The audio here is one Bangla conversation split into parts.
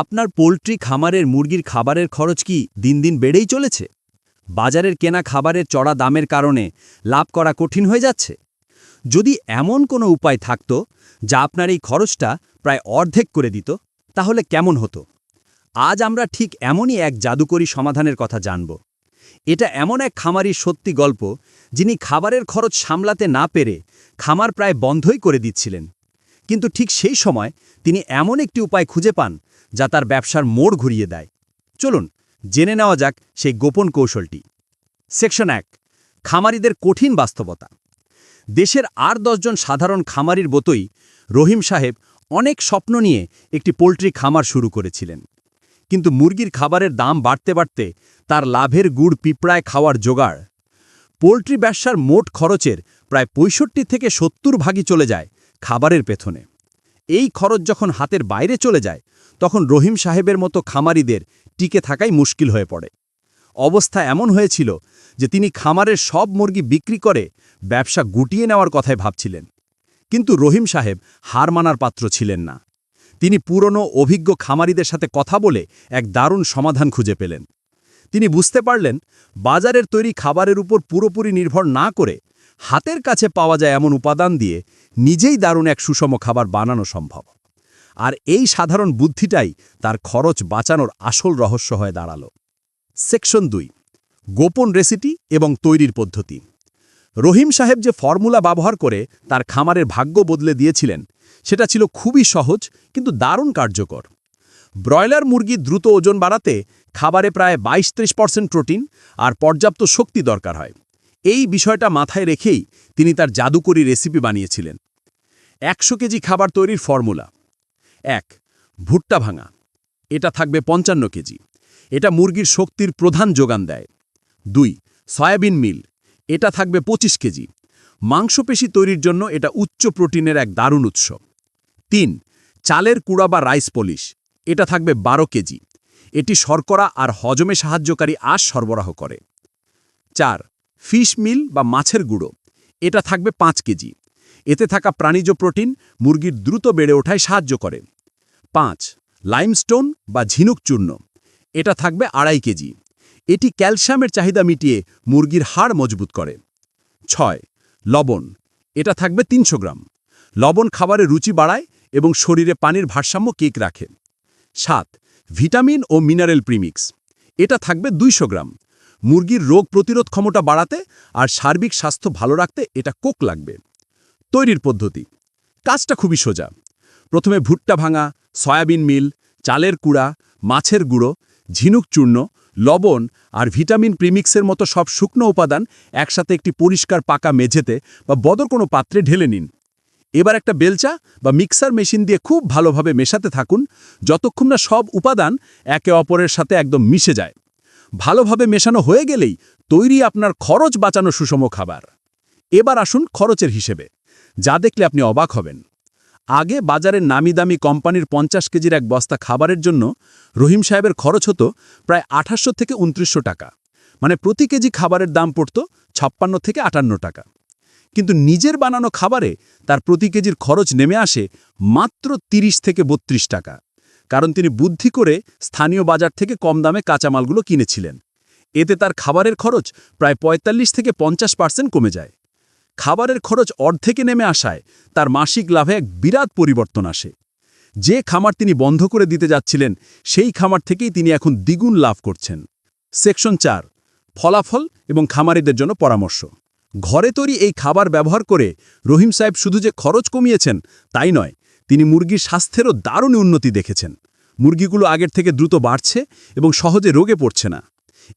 আপনার পোলট্রি খামারের মুরগির খাবারের খরচ কি দিন দিন বেড়েই চলেছে? বাজারের কেনা খাবারের চড়া দামের কারণে লাভ করা কঠিন হয়ে যাচ্ছে। যদি এমন কোনো উপায় থাকত যা আপনার এই খরচটা প্রায় অর্ধেক করে দিত, তাহলে কেমন হতো? আজ আমরা ঠিক এমনই এক জাদুকরী সমাধানের কথা জানব। এটা এমন এক খামারির সত্যি গল্প যিনি খাবারের খরচ সামলাতে না পেরে খামার প্রায় বন্ধই করে দিচ্ছিলেন। কিন্তু ঠিক সেই সময় তিনি এমন একটি উপায় খুঁজে পান যা তার ব্যবসার মোড় ঘুরিয়ে দেয়। চলুন, জেনে নেওয়া যাক সেই গোপন কৌশলটি। সেকশন এক, খামারিদের কঠিন বাস্তবতা। দেশের আর দশজন সাধারণ খামারির মতোই রহিম সাহেব অনেক স্বপ্ন নিয়ে একটি পোলট্রি খামার শুরু করেছিলেন। কিন্তু মুরগির খাবারের দাম বাড়তে বাড়তে তার লাভের গুড় পিঁপড়ায় খাওয়ার জোগাড়, পোলট্রি ব্যবসার মোট খরচের প্রায় পঁয়ষট্টি থেকে সত্তর ভাগই চলে যায় খাবারের পেছনে। এই খরচ যখন হাতের বাইরে চলে যায় তখন রহিম সাহেবের মতো খামারিদের টিকে থাকাই মুশকিল হয়ে পড়ে। অবস্থা এমন হয়েছিল যে তিনি খামারের সব মুরগি বিক্রি করে ব্যবসা গুটিয়ে নেওয়ার কথায় ভাবছিলেন। কিন্তু রহিম সাহেব হার মানার পাত্র ছিলেন না। তিনি পুরনো অভিজ্ঞ খামারিদের সাথে কথা বলে এক দারুণ সমাধান খুঁজে পেলেন। তিনি বুঝতে পারলেন, বাজারের তৈরি খাবারের উপর পুরোপুরি নির্ভর না করে হাতের কাছে পাওয়া যায় এমন উপাদান দিয়ে নিজেই দারুণ এক সুষম খাবার বানানো সম্ভব। আর এই সাধারণ বুদ্ধিটাই তার খরচ বাঁচানোর আসল রহস্য হয়ে দাঁড়াল। সেকশন দুই, গোপন রেসিপি এবং তৈরির পদ্ধতি। রহিম সাহেব যে ফর্মুলা ব্যবহার করে তার খামারের ভাগ্য বদলে দিয়েছিলেন, সেটা ছিল খুবই সহজ কিন্তু দারুণ কার্যকর। ব্রয়লার মুরগি দ্রুত ওজন বাড়াতে খাবারে প্রায় বাইশ ত্রিশ পার্সেন্ট প্রোটিন আর পর্যাপ্ত শক্তি দরকার হয়। এই বিষয়টা মাথায় রেখেই তিনি তার জাদুকরি রেসিপি বানিয়েছিলেন। একশো কেজি খাবার তৈরির ফর্মুলা। এক, ভুট্টা ভাঙা। এটা থাকবে পঞ্চান্ন কেজি। এটা মুরগির শক্তির প্রধান যোগান দেয়। দুই, সয়াবিন মিল। এটা থাকবে ২৫ কেজি। মাংসপেশি তৈরির জন্য এটা উচ্চ প্রোটিনের এক দারুণ উৎস। তিন, চালের কুড়া বা রাইস পলিশ। এটা থাকবে ১২ কেজি। এটি শর্করা আর হজমে সাহায্যকারী আশ সরবরাহ করে। চার, ফিশ মিল বা মাছের গুঁড়ো। এটা থাকবে পাঁচ কেজি। এতে থাকা প্রাণীজ প্রোটিন মুরগির দ্রুত বেড়ে ওঠায় সাহায্য করে। পাঁচ লাইমস্টোন বা ঝিনুক চূর্ণ। এটা থাকবে আড়াই কেজি। এটি ক্যালসিয়ামের চাহিদা মিটিয়ে মুরগির হাড় মজবুত করে। ছয়, লবণ। এটা থাকবে তিনশো গ্রাম। লবণ খাবারে রুচি বাড়ায় এবং শরীরে পানির ভারসাম্য কেক রাখে। সাত, ভিটামিন ও মিনারেল প্রিমিক্স। এটা থাকবে দুইশো গ্রাম। মুরগির রোগ প্রতিরোধ ক্ষমতা বাড়াতে আর সার্বিক স্বাস্থ্য ভালো রাখতে এটা কোক লাগবে। তৈরির পদ্ধতি। কাজটা খুবই সোজা। প্রথমে ভুট্টা ভাঙা, সয়াবিন মিল, চালের কুড়া, মাছের গুঁড়ো, ঝিনুক চূর্ণ, লবণ আর ভিটামিন প্রিমিক্সের মতো সব শুকনো উপাদান একসাথে একটি পরিষ্কার পাকা মেঝেতে বা বদর কোনো পাত্রে ঢেলে নিন। এবার একটা বেলচা বা মিক্সার মেশিন দিয়ে খুব ভালোভাবে মেশাতে থাকুন, যতক্ষণ না সব উপাদান একে অপরের সাথে একদম মিশে যায়। ভালোভাবে মেশানো হয়ে গেলেই তৈরি আপনার খরচ বাঁচানো সুষম খাবার। এবার আসুন খরচের হিসেবে। যা দেখলে আপনি অবাক হবেন। আগে বাজারের নামি দামি কোম্পানির পঞ্চাশ কেজির এক বস্তা খাবারের জন্য রহিম সাহেবের খরচ হতো প্রায় আঠাশশো থেকে উনত্রিশশো টাকা। মানে প্রতি কেজি খাবারের দাম পড়ত ছাপ্পান্ন থেকে আটান্ন টাকা। কিন্তু নিজের বানানো খাবারে তার প্রতি কেজির খরচ নেমে আসে মাত্র ৩০ থেকে বত্রিশ টাকা। কারণ তিনি বুদ্ধি করে স্থানীয় বাজার থেকে কম দামে কাঁচামালগুলো কিনেছিলেন। এতে তার খাবারের খরচ প্রায় ৪৫ থেকে পঞ্চাশ পার্সেন্ট কমে যায়। খাবারের খরচ অর্ধেকে নেমে আসায় তার মাসিক লাভে এক বিরাট পরিবর্তন আসে। যে খামার তিনি বন্ধ করে দিতে যাচ্ছিলেন, সেই খামার থেকেই তিনি এখন দ্বিগুণ লাভ করছেন। সেকশন চার, ফলাফল এবং খামারিদের জন্য পরামর্শ। ঘরে তৈরি এই খাবার ব্যবহার করে রহিম সাহেব শুধু যে খরচ কমিয়েছেন, তাই নয়, তিনি মুরগির স্বাস্থ্যেরও দারুণ উন্নতি দেখেছেন। মুরগিগুলো আগের থেকে দ্রুত বাড়ছে এবং সহজে রোগে পড়ছে না।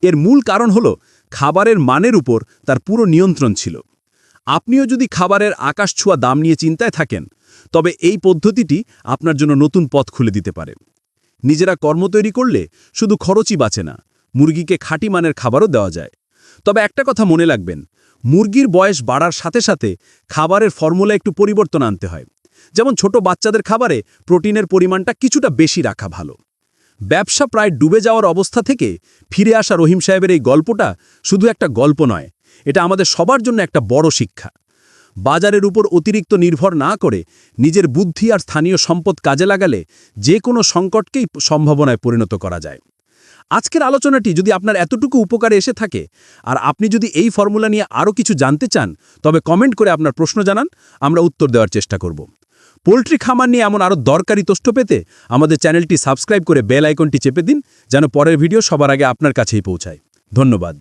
এর মূল কারণ হল, খাবারের মানের উপর তার পুরো নিয়ন্ত্রণ ছিল। আপনিও যদি খাবারের আকাশ ছোঁয়া দাম নিয়ে চিন্তায় থাকেন, তবে এই পদ্ধতিটি আপনার জন্য নতুন পথ খুলে দিতে পারে। নিজেরা কর্ম তৈরি করলে শুধু খরচই বাঁচে না, মুরগিকে খাঁটি মানের খাবারও দেওয়া যায়। তবে একটা কথা মনে রাখবেন, মুরগির বয়স বাড়ার সাথে সাথে খাবারের ফর্মুলা একটু পরিবর্তন আনতে হয়। যেমন ছোট বাচ্চাদের খাবারে প্রোটিনের পরিমাণটা কিছুটা বেশি রাখা ভালো। ব্যবসা প্রায় ডুবে যাওয়ার অবস্থা থেকে ফিরে আসা রহিম সাহেবের এই গল্পটা শুধু একটা গল্প নয় এটা আমাদের সবার জন্য একটা বড় শিক্ষা। বাজারের উপর অতিরিক্ত নির্ভর না করে নিজের বুদ্ধি আর স্থানীয় সম্পদ কাজে লাগালে যে কোনো সংকটকেই সম্ভাবনায় পরিণত করা যায়। আজকের আলোচনাটি যদি আপনার এতটুকু উপকারে এসে থাকে আর আপনি যদি এই ফর্মুলা নিয়ে আরও কিছু জানতে চান, তবে কমেন্ট করে আপনার প্রশ্ন জানান, আমরা উত্তর দেওয়ার চেষ্টা করব। পোলট্রি খামার নিয়ে এমন আরও দরকারি তথ্য পেতে আমাদের চ্যানেলটি সাবস্ক্রাইব করে বেল আইকনটি চেপে দিন, যেন পরের ভিডিও সবার আগে আপনার কাছেই পৌঁছায়। ধন্যবাদ।